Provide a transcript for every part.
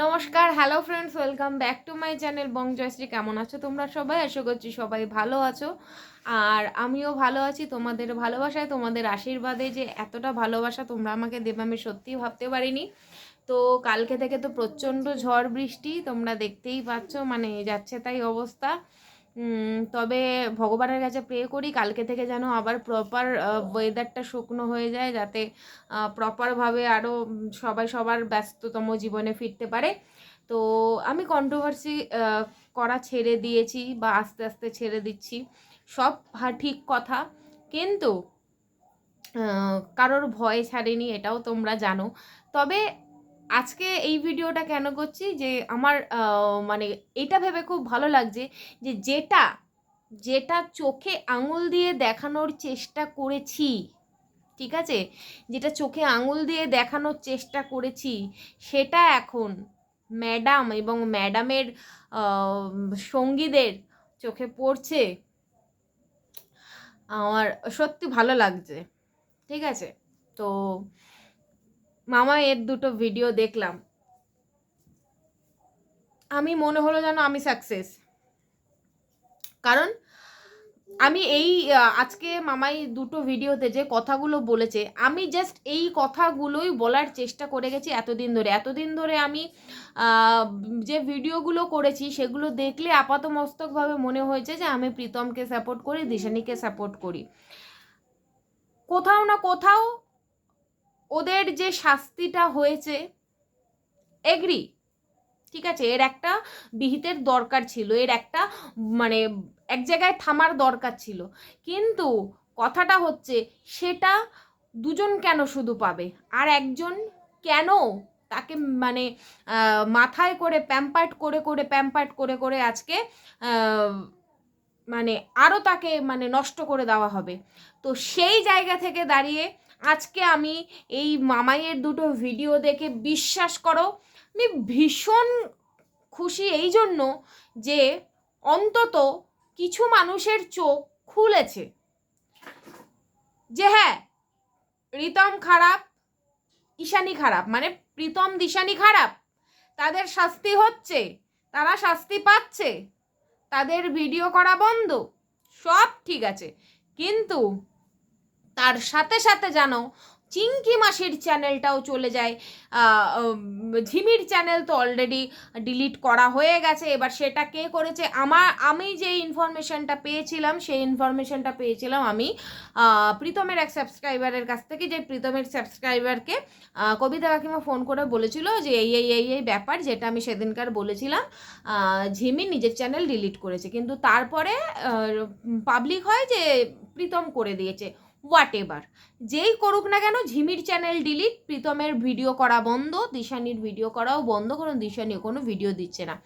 নমস্কার hello friends welcome back to my channel Bong Joyshree কেমন আছো তোমরা সবাই? আশা করছি সবাই ভালো আছো। আর আমিও ভালো আছি, তোমাদের ভালোবাসায়, তোমাদের আশীর্বাদে যে এতটা ভালোবাসা তোমরা আমাকে দেবে, আমি সত্যিই ভাবতে পারিনি। তো কালকে থেকে তো প্রচণ্ড ঝড় বৃষ্টি, তোমরা দেখতেই পাচ্ছ মানে যাচ্ছে তাই অবস্থা। তবে ভগবানের কাছে প্রে করি, কালকে থেকে যেন আবার প্রপার ওয়েদারটা শুকনো হয়ে যায় যাতে প্রপারভাবে আরও সবাই সবার ব্যস্ততম জীবনে ফিরতে পারে। তো আমি কন্ট্রোভার্সি করা ছেড়ে দিয়েছি বা আস্তে আস্তে ছেড়ে দিচ্ছি। সব ঠিক কথা। কিন্তু কারোর ভয় ছাড়েনি, এটাও তোমরা জানো। তবে আজকে এই ভিডিওটা কেন করছি? যে আমার মানে এটা ভেবে খুব ভালো লাগছে যে যেটা যেটা চোখে আঙুল দিয়ে দেখানোর চেষ্টা করেছি, ঠিক আছে? যেটা চোখে আঙুল দিয়ে দেখানোর চেষ্টা করেছি, সেটা এখন ম্যাডাম এবং ম্যাডামের সঙ্গীদের চোখে পড়ছে। আমার সত্যি ভালো লাগছে, ঠিক আছে? তো মামা এর দুটো ভিডিও দেখলাম। আমি মনে হলো যেন আমি সাকসেস কারণ আমি এই আজকে মামাই দুটো ভিডিওতে যে কথাগুলো বলেছে, আমি জাস্ট এই কথাগুলোই বলার চেষ্টা করে গেছি এতদিন ধরে। এতদিন ধরে আমি যে ভিডিওগুলো করেছি সেগুলো দেখলে আপাতমস্তকভাবে মনে হয়েছে যে আমি প্রীতমকে সাপোর্ট করি, দিশানিকে সাপোর্ট করি। কোথাও না কোথাও ওদের যে শাস্তিটা হয়েছে এগ্রি ঠিক আছে, এর একটা বিহিতের দরকার ছিল, এর একটা মানে এক জায়গায় থামার দরকার ছিল। কিন্তু কথাটা হচ্ছে, সেটা দুজন কেন শুধু পাবে? আর একজন কেন তাকে মানে মাথায় করে প্যাম্পার্ট করে করে, প্যাম্পার্ট করে করে আজকে মানে আরও তাকে মানে নষ্ট করে দেওয়া হবে। তো সেই জায়গা থেকে দাঁড়িয়ে আজকে আমি এই মামাইয়ের দুটো ভিডিও দেখে বিশ্বাস করো, আমি ভীষণ খুশি এই জন্য যে অন্তত কিছু মানুষের চোখ খুলেছে। যে হ্যাঁ রিতম খারাপ, ঈশানি খারাপ মানে প্রীতম দিশানি খারাপ, তাদের শাস্তি হচ্ছে, তারা শাস্তি পাচ্ছে, তাদের ভিডিও করা বন্ধ, সব ঠিক আছে। কিন্তু তার সাথে সাথে জানো চিঙ্কি মাসির চ্যানেলটাও চলে যায়। ঝিমির চ্যানেল তো অলরেডি ডিলিট করা হয়ে গেছে। এবার সেটা কে করেছে? আমার, আমি যে ইনফরমেশনটা পেয়েছিলাম, সেই ইনফরমেশনটা পেয়েছিলাম আমি প্রীতমের এক সাবস্ক্রাইবারের কাছ থেকে। যে প্রীতমের সাবস্ক্রাইবারকে কবিতা কাকিমা ফোন করে বলেছিল যে, এই এই এই এই ব্যাপার যেটা আমি সেদিনকার বলেছিলাম ঝিমি নিজের চ্যানেল ডিলিট করেছে। কিন্তু তারপরে পাবলিক হয় যে প্রীতম করে দিয়েছে। হোয়াট এভার যেই করুক না কেন, ঝিমির চ্যানেল ডিলিট প্রীতমের ভিডিও করা বন্ধ, দিশানির ভিডিও করাও বন্ধ কারণ দিশানি কোনো ভিডিও দিচ্ছে না।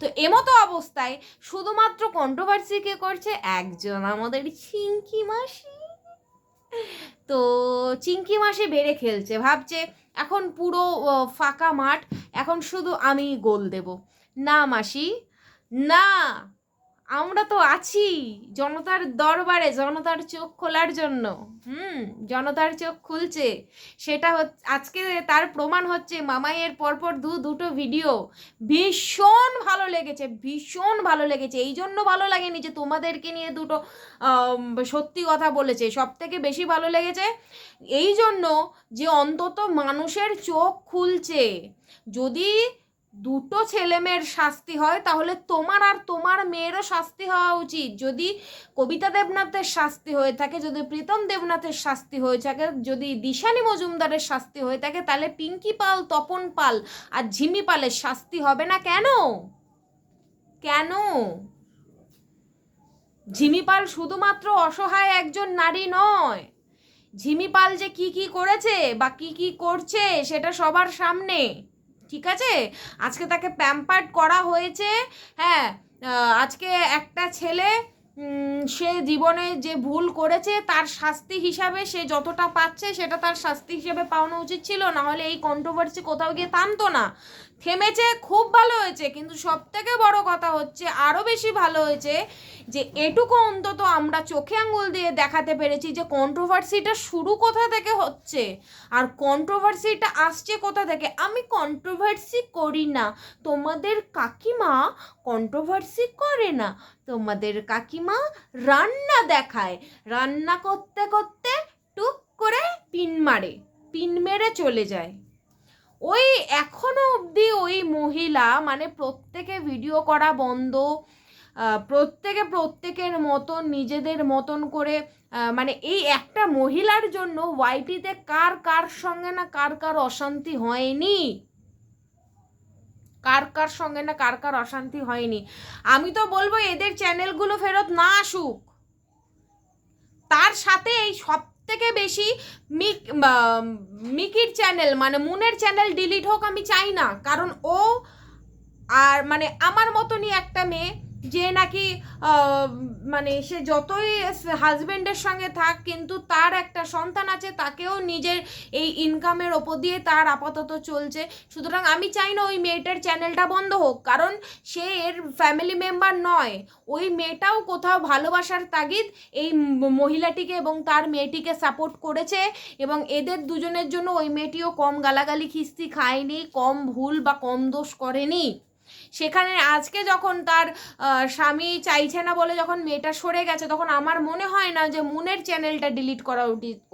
তো এমতো অবস্থায় শুধুমাত্র কন্ট্রোভার্সি কে করছে একজন আমাদের চিঙ্কি মাসি। তো চিঙ্কি মাসি বেড়ে খেলছে, ভাবছে এখন পুরো ফাঁকা মাঠ, এখন শুধু আমি গোল দেব। না মাসি, না! আমরা তো আছি জনতার দরবারে, জনতার চোখ খোলার জন্য। হুম, জনতার চোখ খুলছে। সেটা আজকে তার প্রমাণ হচ্ছে মামাইয়ের পরপর দু, দুটো ভিডিও। ভীষণ ভালো লেগেছে, ভীষণ ভালো লেগেছে। এই জন্য ভালো লাগেনি যে তোমাদেরকে নিয়ে দুটো সত্যি কথা বলেছে। সব থেকে বেশি ভালো লেগেছে এই জন্য যে অন্তত মানুষের চোখ খুলছে। যদি দুটো ছেলে মেয়ের শাস্তি হয়, তাহলে তোমার আর তোমার মেয়েরও শাস্তি হওয়া উচিত। যদি কবিতা দেবনাথের শাস্তি হয়ে থাকে, যদি প্রীতম দেবনাথের শাস্তি হয়ে থাকে, যদি দিশানি মজুমদারের শাস্তি হয়ে থাকে, তাহলে পিঙ্কি পাল, তপন পাল আর ঝিমি পালের শাস্তি হবে না কেন? কেন? ঝিমি পাল শুধুমাত্র অসহায় একজন নারী নয়। ঝিমি পাল যে কি কি করেছে বা কি কি করছে, সেটা সবার সামনে। ঠিক আছে? আজকে তাকে প্যাম্পার্ড করা হয়েছে। হ্যাঁ আজকে একটা ছেলে সে জীবনে যে ভুল করেছে তার শাস্তি হিসাবে সে যতটা পাচ্ছে সেটা তার শাস্তি হিসাবে পাওয়ানো উচিত ছিল। না হলে এই কন্ট্রোভার্সি কোথাও গিয়ে টানতো না। থেমেছে, খুব ভালো হয়েছে, কিন্তু সব থেকে বড় কথা হচ্ছে আরও বেশি ভালো হয়েছে যে এটুকু অন্তত আমরা চোখে আঙুল দিয়ে দেখাতে পেরেছি যে কন্ট্রোভার্সিটা শুরু কোথা থেকে হচ্ছে? আর কন্ট্রোভার্সিটা আসছে কোথা থেকে? আমি কন্ট্রোভার্সি করি না। তোমাদের কাকিমা কন্ট্রোভার্সি করে না। তোমাদের কাকিমা রান্না দেখায়। রান্না করতে করতে টুক করে পিন মারে, পিন মেরে চলে যায়। ওই এখনও অবধি ওই মহিলা মানে প্রত্যেকে ভিডিও করা বন্ধ প্রত্যেকে প্রত্যেকের মতন, নিজেদের মতন করে মানে এই একটা মহিলার জন্য ওয়াইটিতে কার কার সঙ্গে না কার কার অশান্তি হয়নি? কার কার সঙ্গে না কার কার অশান্তি হয়নি। আমি তো বলব এদের চ্যানেলগুলো ফেরত না আসুক। তার সাথে এই সব থেকে বেশি মিক মিকির চ্যানেল মানে মুনের চ্যানেল ডিলিট হোক আমি চাই না। কারণ ও আর মানে আমার মতনই একটা মেয়ে যে নাকি মানে সে যতই হাজবেন্ডের সঙ্গে থাক, কিন্তু তার একটা সন্তান আছে, তাকেও নিজের এই ইনকামের ওপর দিয়ে তার আপাতত চলছে। সুতরাং আমি চাই না ওই মেয়েটার চ্যানেলটা বন্ধ হোক, কারণ সে এর ফ্যামিলি মেম্বার নয়। ওই মেয়েটাও কোথাও ভালোবাসার তাগিদ এই মহিলাটিকে এবং তার মেয়েটিকে সাপোর্ট করেছে এবং এদের দুজনের জন্য ওই মেয়েটিও কম গালাগালি খিস্তি খায়নি, কম ভুল বা কম দোষ করেনি। সেখানে আজকে যখন তার স্বামী চাইছে না বলে যখন মেয়েটা সরে গেছে, তখন আমার মনে হয় না যে মুনের চ্যানেলটা ডিলিট করা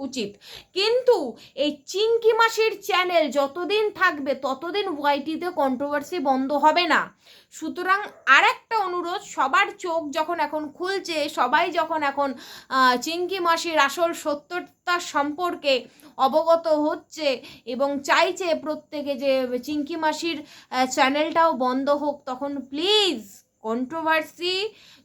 উচিত। কিন্তু এই চিঙ্কি মাসির চ্যানেল যতদিন থাকবে, ততদিন ওয়াইটিতে কন্ট্রোভার্সি বন্ধ হবে না। সুতরাং আর একটা অনুরোধ, সবার চোখ যখন এখন খুলছে, সবাই যখন এখন চিঙ্কি মাসির আসল সত্যতা সম্পর্কে অবগত হচ্ছে এবং চাইছে প্রত্যেকে যে চিঙ্কি মাসির চ্যানেলটাও বন্ধ হোক, তখন প্লিজ কন্ট্রোভার্সি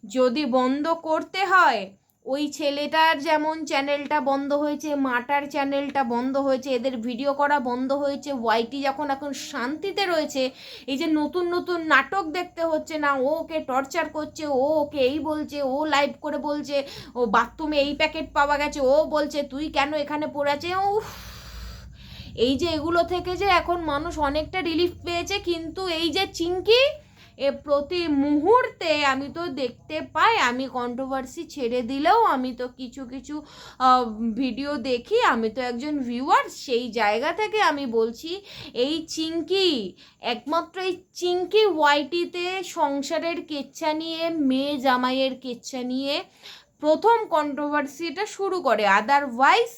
যদি বন্ধ করতে হয় ওই ছেলেটার যেমন চ্যানেলটা বন্ধ হয়েছে, মাটার চ্যানেলটা বন্ধ হয়েছে, এদের ভিডিও করা বন্ধ হয়েছে, ওয়াইটি যখন এখন শান্তিতে রয়েছে, এই যে নতুন নতুন নাটক দেখতে হচ্ছে না, ও ওকে টর্চার করছে, ও ওকে এই বলছে, ও লাইভ করে বলছে, ও বাথরুমে এই প্যাকেট পাওয়া গেছে, ও বলছে, তুই কেন এখানে পড়ে আছে উফ! এই যে এগুলো থেকে যে এখন মানুষ অনেকটা রিলিফ পেয়েছে, কিন্তু এই যে চিঙ্কি এ প্রতি মুহূর্তে আমি তো দেখতে পাই, আমি কন্ট্রোভার্সি ছেড়ে দিলেও আমি তো কিছু কিছু ভিডিও দেখি, আমি তো একজন ভিউয়ার সেই জায়গা থেকে আমি বলছি, এই চিঙ্কি একমাত্র এই চিঙ্কি ওয়াইটিতে সংসারের কেচ্ছা নিয়ে, মেয়ে জামাইয়ের কেচ্ছা নিয়ে প্রথম কন্ট্রোভার্সিটা শুরু করে। আদারওয়াইজ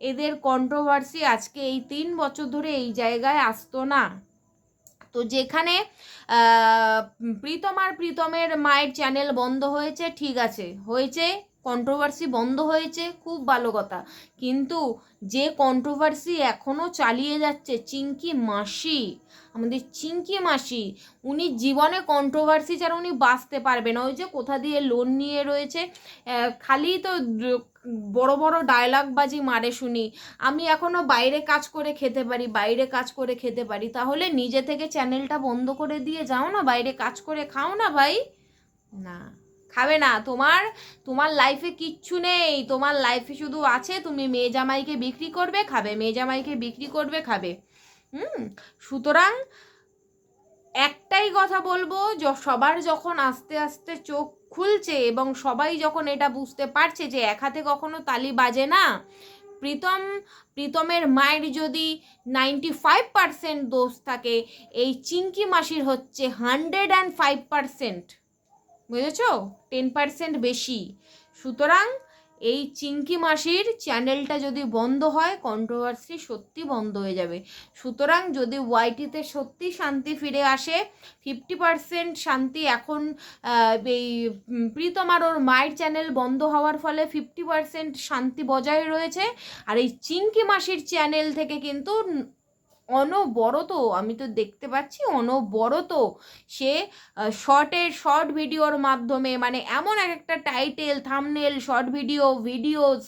এদের কন্ট্রোভার্সি আজকে এই তিন বছর ধরে এই জায়গায় আসতো না। তো যেখানে প্রীতম আর প্রীতমের মায়ের চ্যানেল বন্ধ হয়েছে, ঠিক আছে। হয়েছে কন্ট্রোভার্সি বন্ধ হয়েছে, খুব ভালো কথা। কিন্তু যে কন্ট্রোভার্সি এখনও চালিয়ে যাচ্ছে, চিঙ্কি মাসি, আমাদের চিঙ্কি মাসি, উনি জীবনে কন্ট্রোভার্সি ছাড়া উনি বাঁচতে পারবে না। ওই যে কোথা দিয়ে লোন নিয়ে রয়েছে খালি তো বড় বড় ডায়লগ বাজি মারে শুনি। আমি এখনও বাইরে কাজ করে খেতে পারি, বাইরে কাজ করে খেতে পারি। তাহলে নিজে থেকে চ্যানেলটা বন্ধ করে দিয়ে যাও না, বাইরে কাজ করে খাও না ভাই। না, খাবে না। তোমার তোমার লাইফে কিচ্ছু নেই। তোমার লাইফে শুধু আছে, তুমি মেয়ে জামাইকে বিক্রি করবে, খাবে। মেয়ে জামাইকে বিক্রি করবে, খাবে। হুম, সুতরাং একটাই কথা বলব সবার যখন আস্তে আস্তে চোখ খুলছে এবং সবাই যখন এটা বুঝতে পারছে যে এক হাতে কখনো তালি বাজে না, প্রীতম, প্রীতমের মায়ের যদি নাইনটি ফাইভ পার্সেন্ট দোষ থাকে, এই চিঙ্কি মাসির হচ্ছে হান্ড্রেড অ্যান্ড ফাইভ পার্সেন্ট বুঝেছ? টেন পার্সেন্ট বেশি। সুতরাং এই চিঙ্কি মাসির চ্যানেলটা যদি বন্ধ হয় কন্ট্রোভার্সি সত্যি বন্ধ হয়ে যাবে। সুতরাং যদি ওয়াইটিতে সত্যি শান্তি ফিরে আসে ফিফটি পার্সেন্ট শান্তি এখন এই উম, প্রীতম ওর মায়ের চ্যানেল বন্ধ হওয়ার ফলে ফিফটি পার্সেন্ট শান্তি বজায় রয়েছে। আর এই চিঙ্কি মাসির চ্যানেল থেকে কিন্তু অনবরত, আমি তো দেখতে পাচ্ছি অনবরত সে শর্টের শর্ট ভিডিওর মাধ্যমে মানে এমন এক একটা title thumbnail short video videos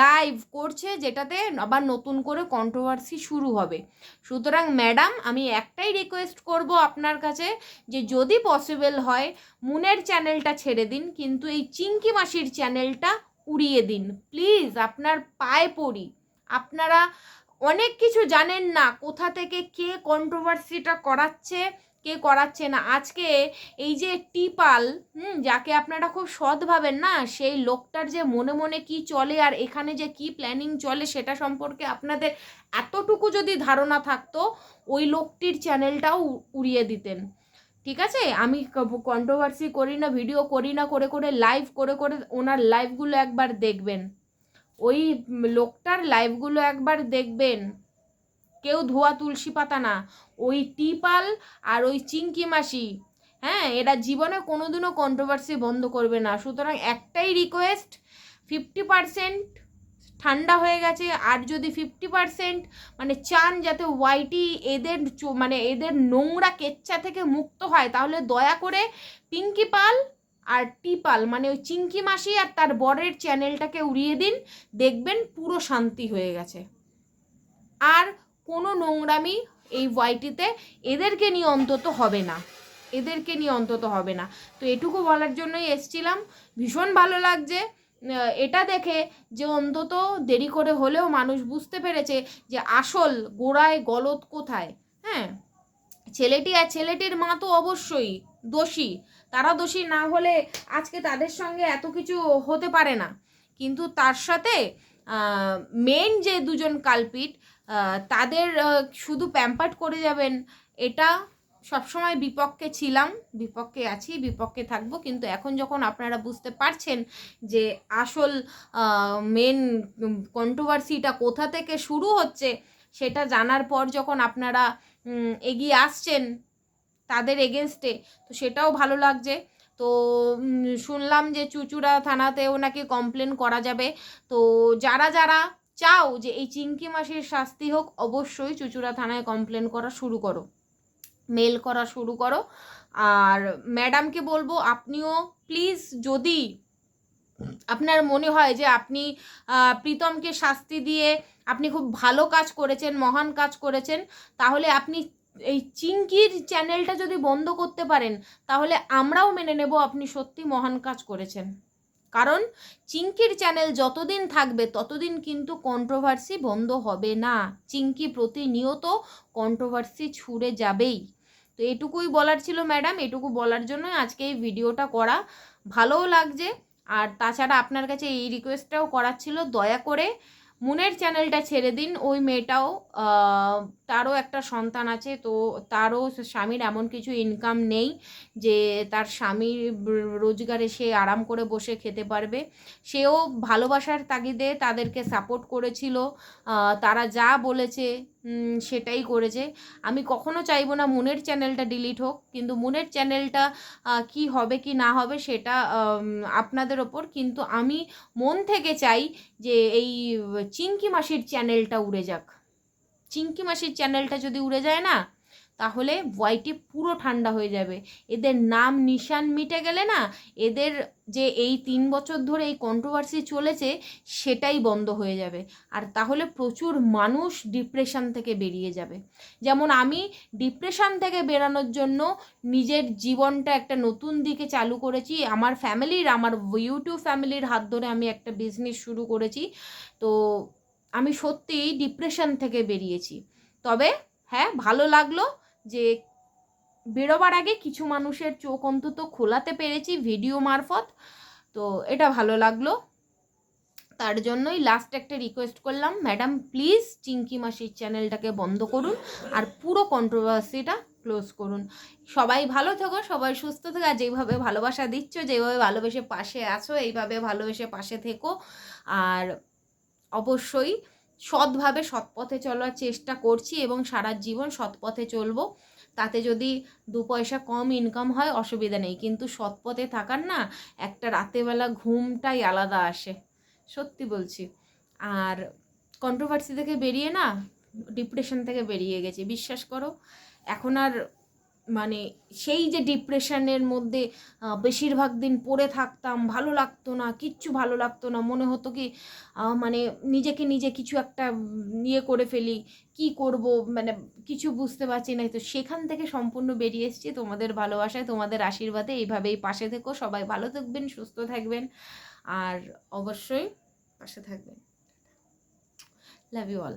live করছে যেটাতে আবার নতুন করে কন্ট্রোভার্সি শুরু হবে। সুতরাং ম্যাডাম আমি একটাই রিকোয়েস্ট করব আপনার কাছে যে যদি পসিবল হয়, মুনের চ্যানেলটা ছেড়ে দিন, কিন্তু এই চিঙ্কি মাসির চ্যানেলটা উড়িয়ে দিন। প্লিজ আপনার পায়ে পড়ি। আপনারা অনেক কিছু জানেন না কোথা থেকে কে কন্ট্রোভার্সিটা করাচ্ছে, কে করাচ্ছে না। আজকে এই যে টিপাল, হুম, যাকে আপনারা খুব সৎ ভাবেন না, সেই লোকটার যে মনে মনে কি চলে আর এখানে যে কি প্ল্যানিং চলে সেটা সম্পর্কে আপনাদের এতটুকু যদি ধারণা থাকতো, ওই লোকটির চ্যানেলটাও উড়িয়ে দিতেন। ঠিক আছে? আমি কন্ট্রোভার্সি করি না ভিডিও করি না, করে করে লাইভ করে করে ওনার লাইভগুলো একবার দেখবেন। ওই লোকটার লাইভগুলো একবার দেখবেন। কেউ ধোয়া তুলসী পাতা না। ওই টিপাল আর ওই চিংকি মাসি হ্যাঁ এরা জীবনে কোনোদিনও কন্ট্রোভার্সি বন্ধ করবে না। সুতরাং একটাই রিকোয়েস্ট ফিফটি পারসেন্ট ঠান্ডা হয়ে গেছে। আর যদি ফিফটি পারসেন্ট মানে চান যাতে ওয়াইটি এদের মানে এদের নোংরা কেচ্চা থেকে মুক্ত হয়, তাহলে দয়া করে পিঙ্কি পাল আর টিপাল মানে ওই চিঙ্কি মাসি আর তার বরের চ্যানেলটাকে উড়িয়ে দিন, দেখবেন পুরো শান্তি হয়ে গেছে। আর কোনো নোংরামি এই ওয়াইটিতে এদেরকে নিয়ে অন্তত হবে না। এদেরকে নিয়ে অন্তত হবে না। তো এটুকু বলার জন্যই এসছিলাম। ভীষণ ভালো লাগছে। এটা দেখে যে অন্তত দেরি করে হলেও মানুষ বুঝতে পেরেছে যে আসল গোড়ায় গলত কোথায়। হ্যাঁ? ছেলেটি আর ছেলেটির মা তো অবশ্যই দোষী। তারা দোষী না হলে আজকে তাদের সঙ্গে এত কিছু হতে পারে না। কিন্তু তার সাথে মেন যে দুজন কালপিট তাদের শুধু প্যাম্পার্ট করে যাবেন, এটা সবসময় বিপক্ষে ছিলাম, বিপক্ষে আছি, বিপক্ষে থাকব। কিন্তু এখন যখন আপনারা বুঝতে পারছেন যে আসল মেন কন্ট্রোভার্সিটা কোথা থেকে শুরু হচ্ছে, সেটা জানার পর যখন আপনারা এগিয়ে আসছেন তাদের এগেনস্টে তো সেটাও ভালো লাগছে। তো শুনলাম যে চুচুড়া থানাতেও নাকি কমপ্লেন করা যাবে। তো যারা যারা চাও যে এই চিংকি মাসির শাস্তি হোক, অবশ্যই চুচুড়া থানায় কমপ্লেন করা শুরু করো। মেল করা শুরু করো। আর ম্যাডামকে বলব, আপনিও প্লিজ যদি আপনার মনে হয় যে আপনি প্রীতমকে শাস্তি দিয়ে আপনি খুব ভালো কাজ করেছেন, মহান কাজ করেছেন, তাহলে আপনি এই চিঙ্কির চ্যানেলটা যদি বন্ধ করতে পারেন, তাহলে আমরাও মেনে নেব আপনি সত্যি মহান কাজ করেছেন। কারণ চিঙ্কির চ্যানেল যতদিন থাকবে, ততদিন কিন্তু কন্ট্রোভার্সি বন্ধ হবে না। চিঙ্কি প্রতিনিয়ত কন্ট্রোভার্সি ছুড়ে যাবেই। তো এটুকুই বলার ছিল ম্যাডাম এটুকু বলার জন্য আজকে এই ভিডিওটা করা। ভালোও লাগছে আর তাছাড়া আপনার কাছে এই রিকোয়েস্টটাও করার ছিল, দয়া করে মুনের চ্যানেলটা ছেড়ে দিন, ওই মেয়েটাও তারও একটা সন্তান আছে, তো তারও স্বামীর এমন কিছু ইনকাম নেই যে তার স্বামীর রোজগারে সে আরাম করে বসে খেতে পারবে। সেও ভালোবাসার তাগিদে তাদেরকে সাপোর্ট করেছিল তারা যা বলেছে সেটাই করেছে। আমি কখনো চাইব না মুনের চ্যানেলটা ডিলিট হোক, কিন্তু মুনের চ্যানেলটা কি হবে কি না হবে সেটা আপনাদের ওপর। কিন্তু আমি মন থেকে চাই যে এই চিঙ্কি মাসির চ্যানেলটা উড়ে যাক। চিঙ্কি মাসির চ্যানেলটা যদি উড়ে যায় না তাহলে ওয়াইটি পুরো ঠান্ডা হয়ে যাবে। এদের নাম নিশান মিটে গেলে না, এদের যে এই তিন বছর ধরে এই কন্ট্রোভার্সি চলেছে, সেটাই বন্ধ হয়ে যাবে। আর তাহলে প্রচুর মানুষ ডিপ্রেশন থেকে বেরিয়ে যাবে। যেমন আমি ডিপ্রেশন থেকে বেরানোর জন্য নিজের জীবনটা একটা নতুন দিকে চালু করেছি। আমার ফ্যামিলির, আমার ইউটিউব ফ্যামিলির হাত ধরে আমি একটা বিজনেস শুরু করেছি। তো আমি সত্যিই ডিপ্রেশন থেকে বেরিয়েছি। তবে হ্যাঁ ভালো লাগল। যে বেরোবার আগে কিছু মানুষের চোখ অন্তত খোলাতে পেরেছি ভিডিও মারফত। তো এটা ভালো লাগল। তার জন্যই লাস্ট একটা রিকোয়েস্ট করলাম ম্যাডাম প্লিজ চিঙ্কি মাসির চ্যানেলটাকে বন্ধ করুন আর পুরো কন্ট্রোভার্সিটা ক্লোজ করুন। সবাই ভালো থেকো, সবাই সুস্থ থেকো, আর যেভাবে ভালোবাসা দিচ্ছ, যেভাবে ভালোবেসে পাশে আছো, এইভাবে ভালোবেসে পাশে থেকো। আর অবশ্যই সৎভাবে সৎ পথে চলার চেষ্টা করছি এবং সারা জীবন সৎ পথে চলবো। তাতে যদি দু পয়সা কম ইনকাম হয়, অসুবিধা নেই। কিন্তু সৎ পথে থাকার না, একটা রাতেবেলা ঘুমটাই আলাদা আসে। সত্যি বলছি। আর কন্ট্রোভার্সি থেকে বেরিয়ে না ডিপ্রেশন থেকে বেরিয়ে গেছে। বিশ্বাস করো, এখন আর মানে সেই যে ডিপ্রেশনের মধ্যে বেশিরভাগ দিন পড়ে থাকতাম, ভালো লাগতো না, কিচ্ছু ভালো লাগতো না, মনে হতো কি মানে নিজেকে নিজে কিছু একটা ইয়ে করে ফেলি, কি করব মানে কিছু বুঝতে পারছি না। তো সেখান থেকে সম্পূর্ণ বেরিয়ে এসেছি তোমাদের ভালোবাসায়, তোমাদের আশীর্বাদে। এইভাবেই পাশে থেকো, সবাই ভালো থাকবেন, সুস্থ থাকবেন, আর অবশ্যই পাশে থাকবেন। Love you all